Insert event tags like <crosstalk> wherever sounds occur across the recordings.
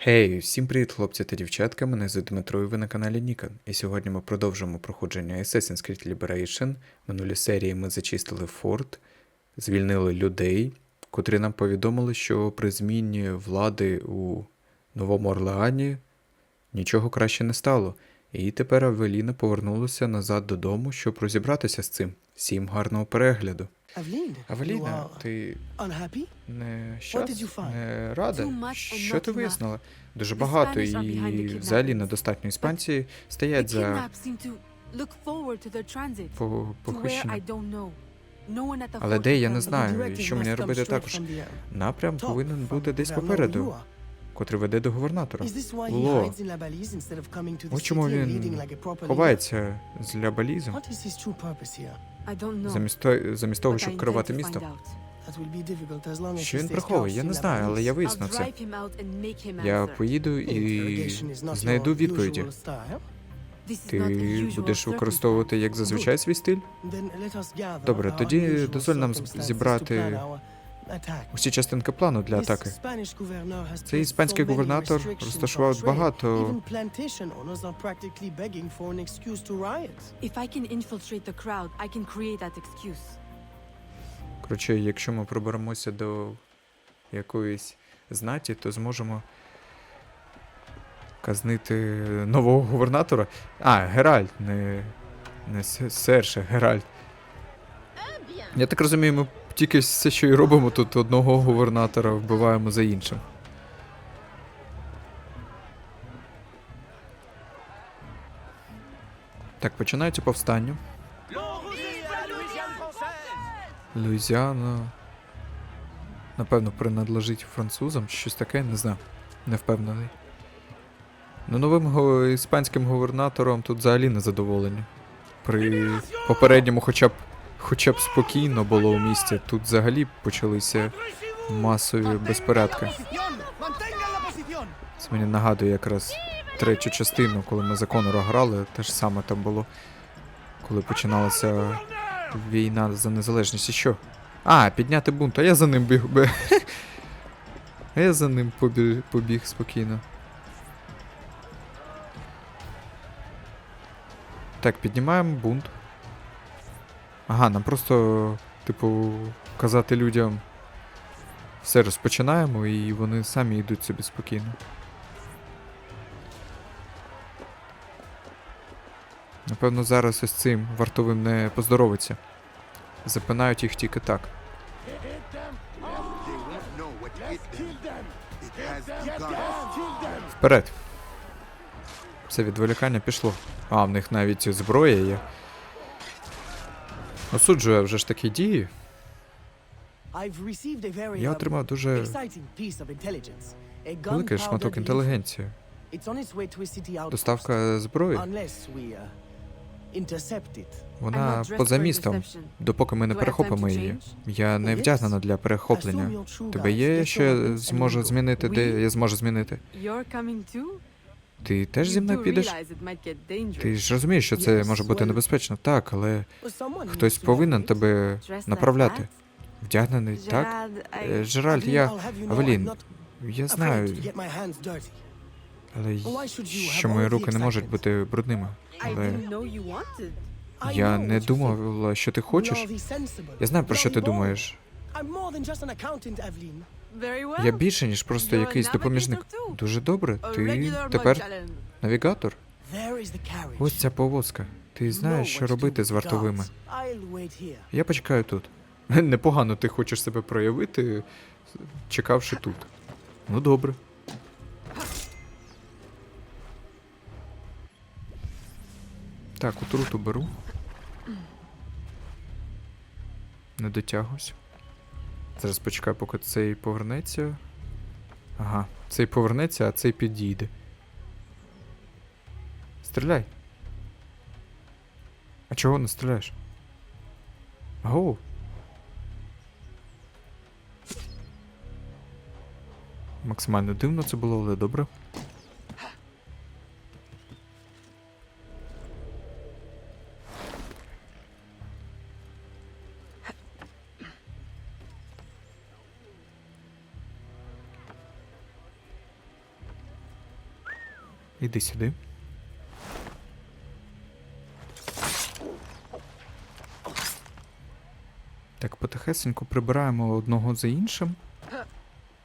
Хей, всім привіт, хлопці та дівчатка. Мене звати Дмитро і ви на каналі Нікон. І сьогодні ми продовжуємо проходження Assassin's Creed Liberation. В минулій серії ми зачистили форт, звільнили людей, котрі нам повідомили, що при зміні влади у Новому Орлеані нічого краще не стало. І тепер Авеліна повернулася назад додому, щоб розібратися з цим. Всім гарного перегляду. Авеліна, ти unhappy? не щас, не рада? Що ти вияснила? Дуже багато, і взагалі недостатньо іспанці стоять за похищенням. Але де, я не знаю. Що мені робити також? Напрям повинен бути десь попереду. Котрий веде до губернатора. Is this why he Ло. hides in La Balise instead of coming to the Ось чому він leading like a proper leader? ховається з лябалізом, What is his true purpose here? I don't know. замість, замість того, щоб керувати to місто. find out. That will be difficult as long as Що він приховує? Я не знаю, але я I'll виясню це. drive him out and make him Я поїду і Interrogation is not знайду відповіді. Ти будеш використовувати як зазвичай свій стиль? Then let us gather Добре, our тоді дозволь нам зібрати Усі частинки плану для атаки. Цей іспанський губернатор розташував багато. Коротше, якщо ми проберемося до якоїсь знаті, то зможемо казнити нового губернатора. А, Геральт, не, не Се- Серж, а Геральт. Я так розумію, ми тільки все, що і робимо тут, одного губернатора вбиваємо за іншим. Так, починається повстання. Луїзіана. Напевно, принадлежить французам щось таке, не знаю. Не впевнений. Ну, новим іспанським губернатором тут взагалі не задоволені. При попередньому хоча б хоча б спокійно було у місті. Тут взагалі почалися масові безпорядки. Це мені нагадує якраз третю частину, коли ми за Конора грали, те ж саме там було. Коли починалася війна за незалежність. І що? А, підняти бунт, а я за ним біг би. <laughs> А я за ним побіг, побіг спокійно. Так, піднімаємо бунт. Ага, нам просто, типу, казати людям. Все розпочинаємо і вони самі йдуть собі спокійно. Напевно, зараз ось цим вартовим не поздоровиться. Запинають їх тільки так. Вперед. Все відволікання пішло. А, в них навіть зброя є. Осуджую вже ж такі дії. Я um, отримав дуже великий шматок інтелігенції. Доставка зброї. Uh, Вона поза містом, допоки ми не перехопимо її. Я не вдягнена для перехоплення. Тебе є, що я зможу змінити, де я зможу змінити. Ти теж зі мною підеш? Ти ж розумієш, що це може бути небезпечно. Так, але хтось повинен тебе направляти. Вдягнений, так? Gerard, Е, I... Жеральд, Adeline, я. Авелін, я знаю, але що мої руки не можуть бути брудними. Але я не думала, що ти хочеш. Я знаю, про що ти думаєш. Я більше, ніж просто якийсь допоміжник. Дуже добре. Ти тепер навігатор. Ось ця повозка. Ти знаєш, що робити з вартовими. Я почекаю тут. <laughs> Непогано ти хочеш себе проявити, чекавши тут. Ну добре. Так, отруту беру. Не дотягуюсь. Зараз почекаю, поки цей повернеться. Ага, цей повернеться, а цей підійде. Стріляй. А чого не стріляєш? Гоу. Максимально дивно це було, але добре. Іди сюди. Так, потихесеньку прибираємо одного за іншим.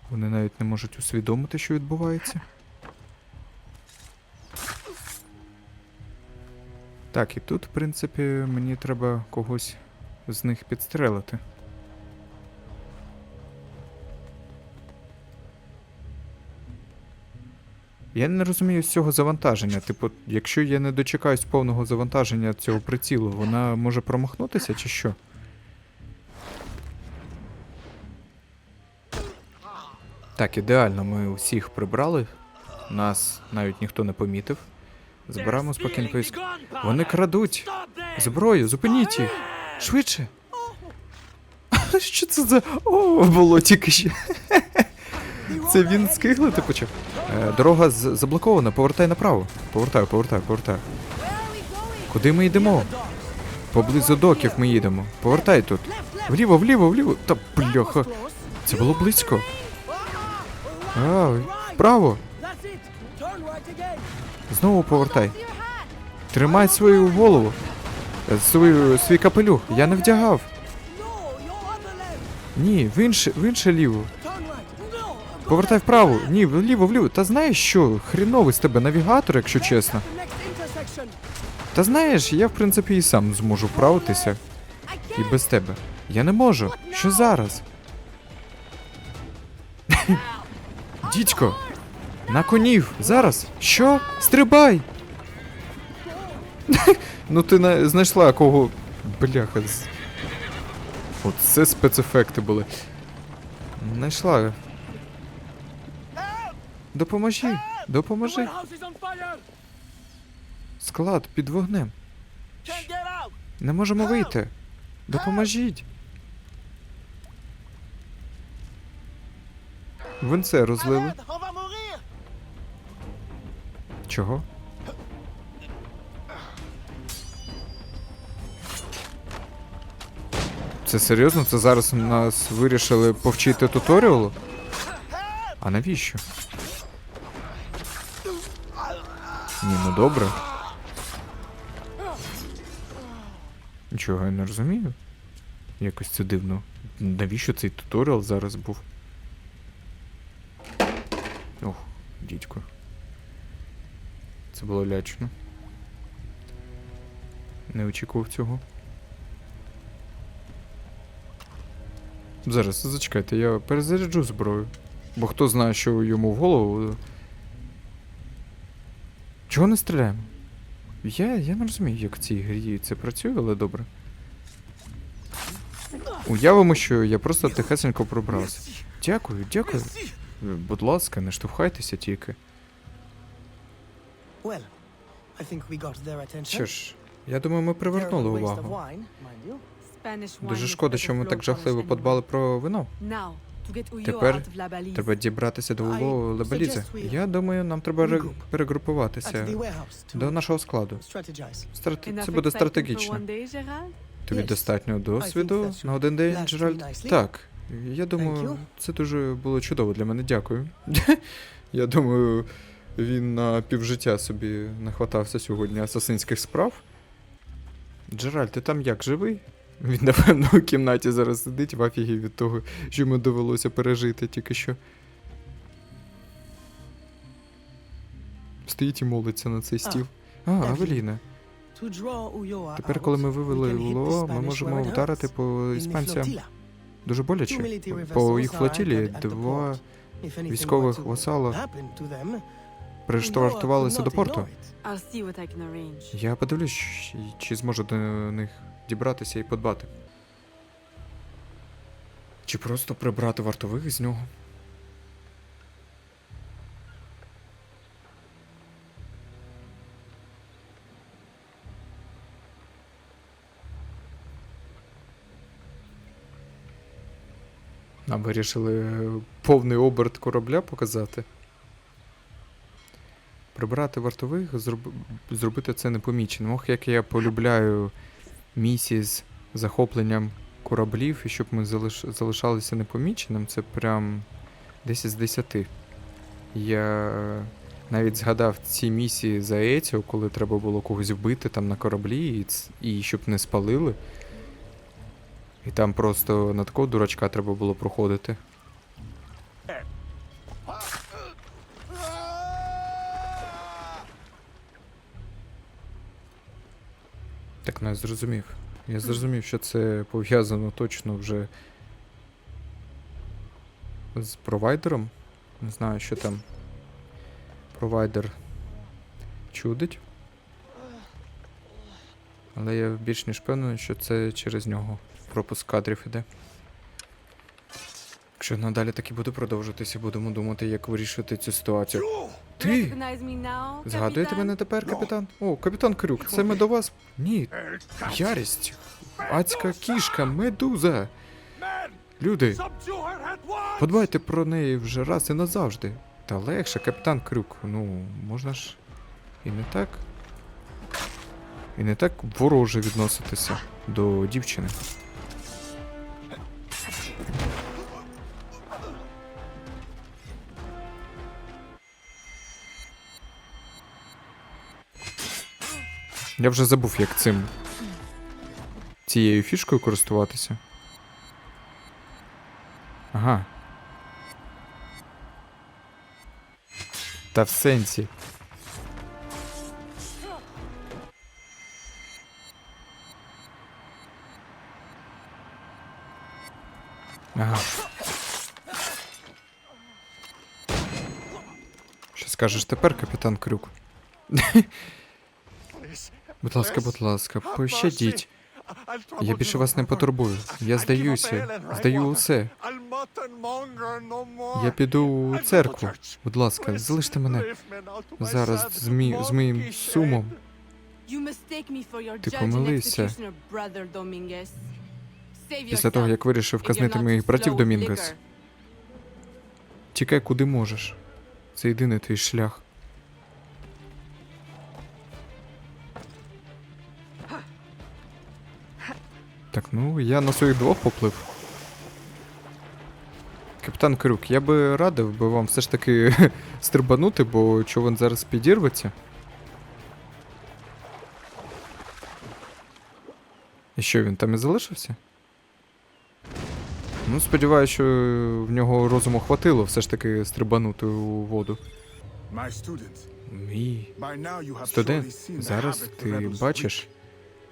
Вони навіть не можуть усвідомити, що відбувається. Так, і тут, в принципі, мені треба когось з них підстрелити. Я не розумію з цього завантаження. Типу, якщо я не дочекаюсь повного завантаження цього прицілу, вона може промахнутися чи що? Так, ідеально, ми усіх прибрали. Нас навіть ніхто не помітив. Збираємо спокійно. Вони крадуть зброю, зупиніть їх! Швидше! <laughs> Що це за. О, було тільки що. Це він скиглити почав. Е, дорога заблокована, повертай направо. Повертаю, повертаю, повертаю. Куди ми йдемо? Поблизу доків ми їдемо. Повертай тут. Вліво, вліво, вліво. Та бляха. Це було близько. А, again. Знову повертай. Тримай свою голову. Е, Свою, свій капелюх. Я не вдягав. Ні, в інше, в інше ліво. Повертай вправо. Ні, вліво, вліво. Та знаєш що? Хріновий з тебе навігатор, якщо чесно. Та знаєш, я в принципі і сам зможу вправитися. І без тебе. Я не можу. Що зараз? <laughs> Дідько! На конів! Зараз! Що? Стрибай! <laughs> ну ти на... знайшла кого. Бляха. Оце спецефекти були. Знайшла. Допоможи! Допоможи! Склад під вогнем. Не можемо вийти. Допоможіть. Винце розлили. Чого? Це серйозно? Це зараз нас вирішили повчити туторіалу? А навіщо? Ні, ну добре. Нічого я не розумію. Якось це дивно. Навіщо цей туторіал зараз був? Ох, дідько. Це було лячно. Не очікував цього. Зараз, зачекайте, я перезаряджу зброю. Бо хто знає, що йому в голову. Чого не стріляємо? Я, я не розумію, як в цій грі це працює, але добре. Уявимо, що я просто тихесенько пробрався. Дякую, дякую. Будь ласка, не штовхайтеся тільки. Що ж, я думаю, ми привернули увагу. Дуже шкода, що ми так жахливо подбали про вино. Тепер. Треба дібратися до suggest we Я думаю, нам треба перегрупуватися до нашого складу. strategize. Страт... Це буде стратегічно. Тобі достатньо досвіду на один день, Джеральд? Так. Я думаю, це дуже було чудово для мене. Дякую. <laughs> Я думаю, він на півжиття собі нахватався сьогодні асасинських справ. Джеральд, ти там як живий? Він, напевно, у кімнаті зараз сидить в афігі від того, що йому довелося пережити тільки що. Стоїть і молиться на цей стіл. А. Авеліна. Тепер, коли ми вивели Уло, ми можемо вдарити по іспанцям дуже боляче. По їх the два військових васала Ulloa до порту. Я подивлюсь, чи- чи зможу до них дібратися і подбати. Чи просто прибрати вартових з нього? Нам вирішили повний оберт корабля показати. Прибрати вартових, зроб... зробити це непоміченим. Ох, як я полюбляю місії з захопленням кораблів, і щоб ми залиш... залишалися непоміченим, це прям 10 з 10. Я навіть згадав ці місії за Еціо, коли треба було когось вбити там на кораблі, і, і щоб не спалили. І там просто на такого дурачка треба було проходити. Так, ну я зрозумів. Я зрозумів, що це пов'язано точно вже з провайдером. Не знаю, що там провайдер чудить. Але я більш ніж впевнений, що це через нього пропуск кадрів іде. Якщо надалі так і буде продовжуватися, будемо думати, як вирішити цю ситуацію. Ти! Згадуєте мене тепер, капітан? О, капітан Крюк, це ми до вас. Ні, ярість. Адська кішка, медуза. Люди, подбайте про неї вже раз і назавжди. Та легше, капітан Крюк. Ну, можна ж і не так. І не так вороже відноситися до дівчини. Я вже забув, як цим. цією фішкою користуватися. Ага. Та в сенсі. Ага. Що скажеш тепер, капітан Крюк? <laughs> Будь ласка, будь ласка, пощадіть. Я більше вас не потурбую. Я здаюся. Здаю усе. Я піду у церкву. Будь ласка, залиште мене зараз з, мі... з моїм сумом. Ти помилився. Після того, як вирішив казнити моїх братів Домінгес. Тікай куди можеш. Це єдиний твій шлях. Так, ну, я на своїх двох поплив. Капітан Крюк, я би радив би вам все ж таки <laughs> стрибанути, бо човен зараз підірветься. І що, він там і залишився? Ну, сподіваюся, що в нього розуму хватило все ж таки стрибанути у воду. Мій студент, зараз ти бачиш.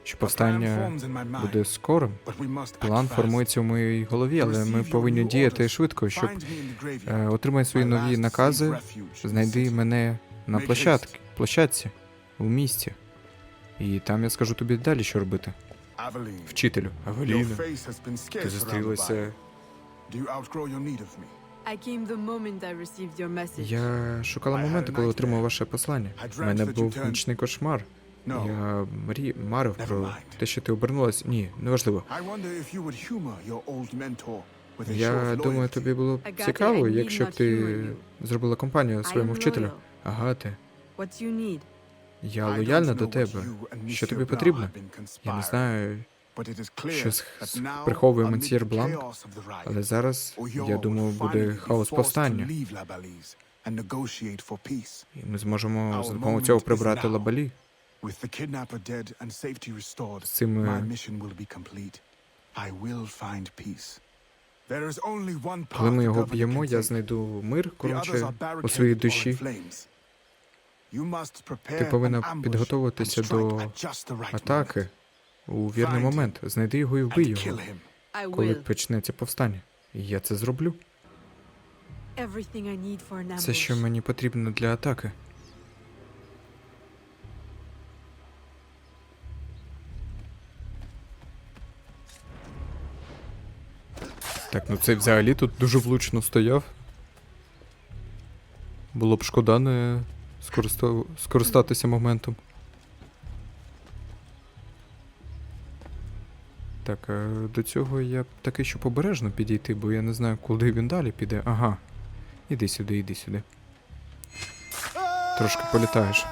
Що повстання буде скорим. План формується у моїй голові, але ми повинні діяти швидко, щоб е, graveyard. свої нові накази. Знайди мене на площадці, площадці у місті. І там я скажу тобі далі, що робити. Вчителю. Авеліна, ти зустрілася. Я шукала I моменту, коли отримав ваше послання. У мене був нічний кошмар. Я мрі... марив про те, що ти обернулась. Ні, неважливо. Я думаю, тобі було б цікаво, якщо б ти зробила компанію своєму вчителю. need. я лояльна до тебе. Що тобі потрібно? Я не знаю, що приховує the Бланк, але зараз, я думаю, буде хаос повстання. І ми зможемо за допомогою цього прибрати лабалі. With the kidnapper dead and safety restored, my е, mission will be complete. I will find peace. There is only one path коли ми the його б'ємо, я знайду мир, The others коротше, are у своїй душі. flames. You must prepare Ти повинна підготуватися and strike до at just the right атаки у вірний Find момент. Знайди його і вбий його, kill him. I коли will. почнеться повстання. І я це зроблю. Everything I need for an Це що мені потрібно для атаки. Так, ну цей взагалі тут дуже влучно стояв. Було б шкода не скориста... скористатися моментом. Так, до цього я таки щоб обережно підійти, бо я не знаю, куди він далі піде. Ага. Іди сюди, іди сюди. Трошки політаєш.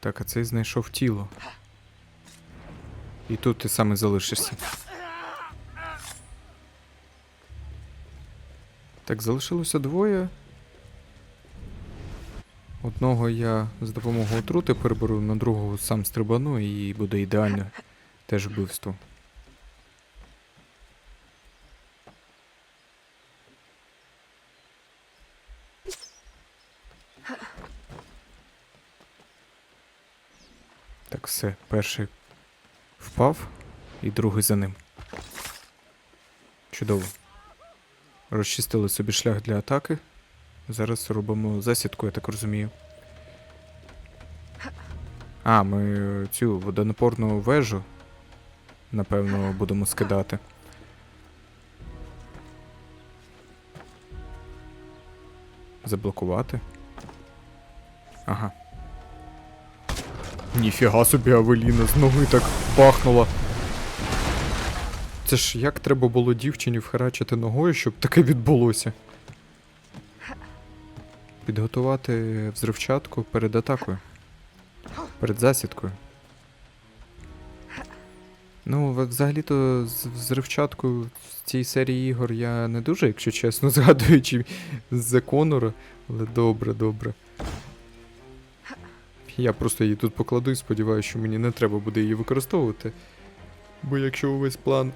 Так, а цей знайшов тіло. І тут ти саме залишишся. Так, залишилося двоє. Одного я з допомогою отрути переберу, на другого сам стрибану і буде ідеально теж вбивство. Так, все, перший впав і другий за ним. Чудово. Розчистили собі шлях для атаки. Зараз робимо засідку, я так розумію. А, ми цю водонапорну вежу, напевно, будемо скидати. Заблокувати. Ага. Ніфіга собі Авеліна з ноги так бахнула. Це ж як треба було дівчині вхерачити ногою, щоб таке відбулося? Підготувати взривчатку перед атакою. Перед засідкою. Ну, взагалі-то з взривчатку в цій серії ігор я не дуже, якщо чесно, <laughs> згадуючи з Конора. Але добре, добре. Я просто її тут покладу і сподіваюся, що мені не треба буде її використовувати. Бо якщо увесь план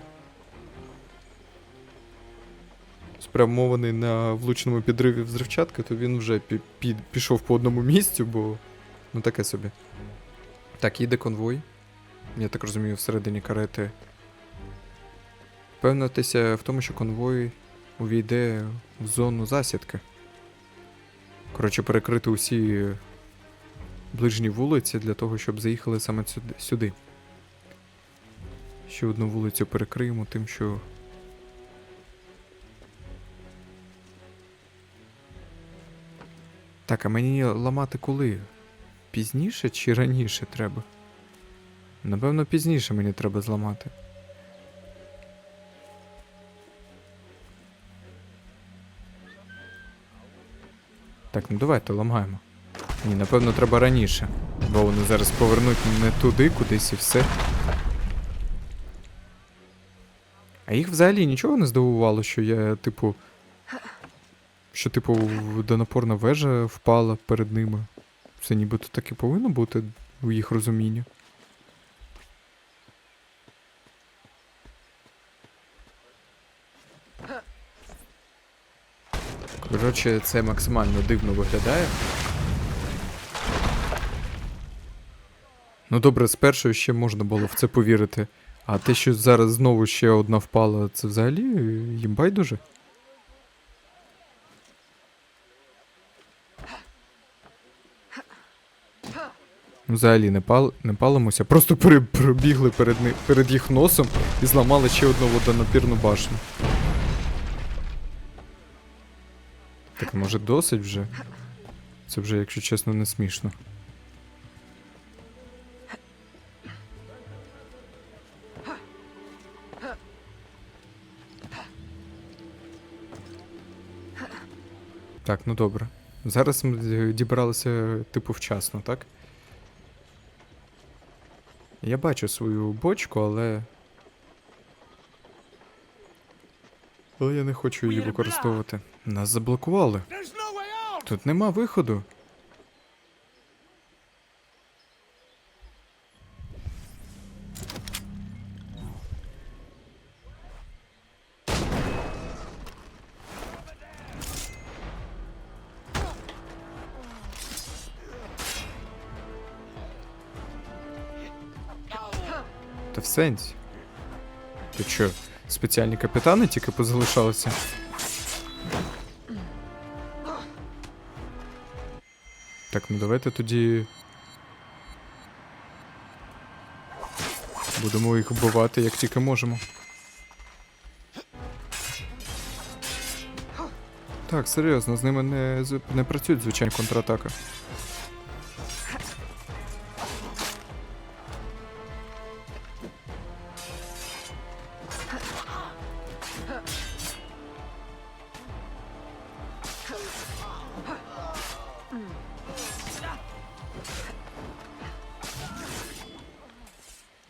спрямований на влучному підриві взривчатки, то він вже пі- пі- пішов по одному місцю, бо ну таке собі. Так, їде конвой. Я так розумію, всередині карети. Впевнитися в тому, що конвой увійде в зону засідки. Коротше, перекрити усі ближні вулиці для того, щоб заїхали саме сюди. Ще одну вулицю перекриємо тим, що. Так, а мені ламати коли? Пізніше чи раніше треба? Напевно, пізніше мені треба зламати. Так, ну давайте ламаємо. Ні, напевно, треба раніше. Бо вони зараз повернуть не туди, кудись і все. А їх взагалі нічого не здивувало, що я, типу. Що, типу, водонапорна вежа впала перед ними. Це нібито так і повинно бути у їх розумінні. Коротше, це максимально дивно виглядає. Ну добре, спершу ще можна було в це повірити. А те, що зараз знову ще одна впала, це взагалі е, їм байдуже. Ну, Взагалі не, пал... не палимося, просто пере... пробігли перед, перед їх носом і зламали ще одну водонапірну башню. Так може досить вже? Це вже, якщо чесно, не смішно. Так, ну добре. Зараз ми дібралися, типу, вчасно, так? Я бачу свою бочку, але. Але я не хочу її використовувати. Нас заблокували. Тут нема виходу. Та в сенсі. Ти що, спеціальні капітани тільки позалишалися? Так, ну давайте тоді. Будемо їх вбивати як тільки можемо. Так, серйозно, з ними не, не працюють звичайні контратаки.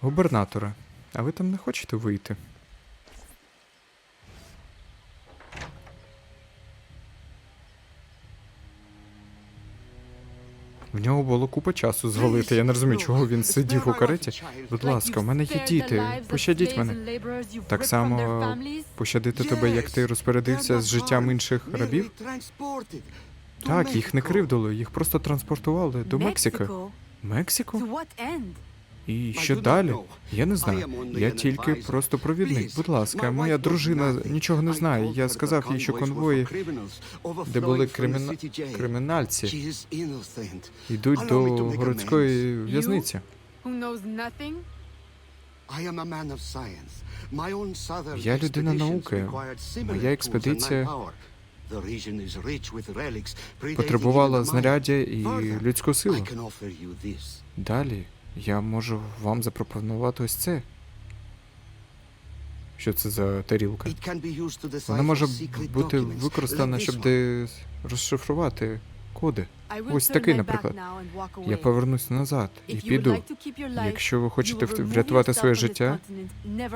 Губернатора, а ви там не хочете вийти? В нього було купа часу звалити. Я не розумію, чого він сидів у кареті. Будь ласка, в мене є діти. Пощадіть мене. Так само пощадити тебе, як ти розпорядився з життям інших рабів. Так, їх не кривдили, їх просто транспортували до Мексики. Мексику? І що далі? Я не знаю. Я тільки просто провідник. Будь ласка, моя дружина нічого не знає. Я сказав їй, що конвої, де були криміна... кримінальці, йдуть до городської в'язниці. Я людина науки. Моя експедиція Потребувала знаряддя і людську силу. Далі я можу вам запропонувати ось це. Що це за тарілка? Вона може бути використана, щоб де розшифрувати коди. Ось такий, наприклад. Я повернусь назад і піду. Якщо ви хочете врятувати своє життя,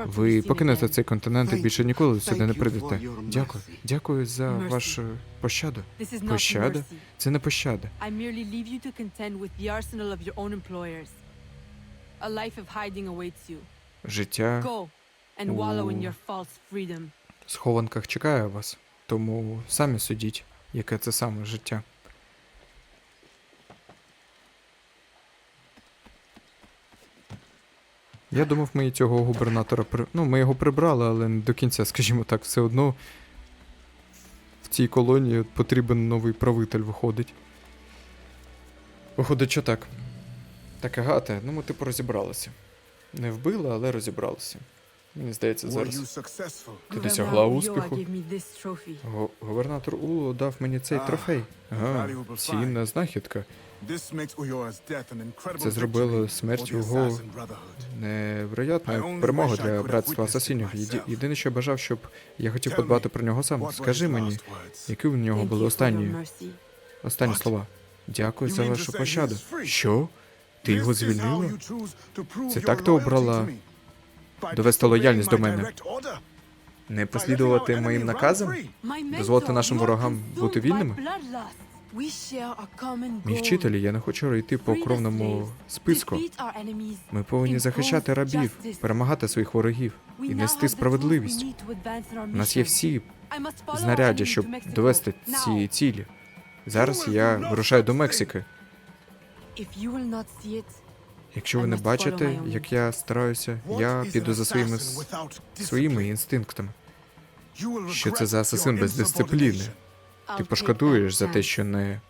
ви покинете цей континент і більше ніколи сюди не прийдете. Дякую. Дякую за вашу пощаду. Пощада? Це не пощада. A life of hiding awaits you. Життя Go and wallow in your false freedom. в схованках чекає вас, тому самі судіть, яке це саме життя. Я думав, ми і цього губернатора при... Ну, ми його прибрали, але не до кінця, скажімо так, все одно в цій колонії потрібен новий правитель виходить. Виходить, що так. Так, Агате, ну ми типу розібралися. Не вбили, але розібралися. Мені здається, зараз. Ти досягла успіху? Го- Губернатор Уло дав мені цей трофей. Ага, цінна знахідка. Це зробило смерть його невероятна перемога для братства асасинів. Єди- Єдине, що я бажав, щоб я хотів подбати про нього сам. Скажи мені, які в нього були останні, останні слова? Дякую за вашу пощаду. Що? Ти його звільнила? Це так ти обрала довести лояльність до мене? Не послідувати моїм наказам? Дозволити нашим ворогам бути вільними? Мій goal. вчителю, я не хочу йти по кровному списку. Ми повинні захищати рабів, перемагати своїх ворогів і нести справедливість. У нас є всі знаряддя, щоб довести ці цілі. Зараз я вирушаю до Мексики. Якщо ви не бачите, як я стараюся, я піду за своїми своїми інстинктами. Що це за асасин без дисципліни? Ти пошкодуєш за те, що не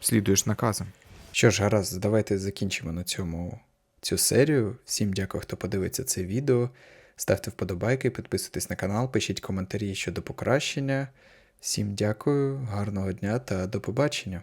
слідуєш наказам. Що ж, гаразд, давайте закінчимо на цьому цю серію. Всім дякую, хто подивиться це відео. Ставте вподобайки, підписуйтесь на канал, пишіть коментарі щодо покращення. Всім дякую, гарного дня та до побачення.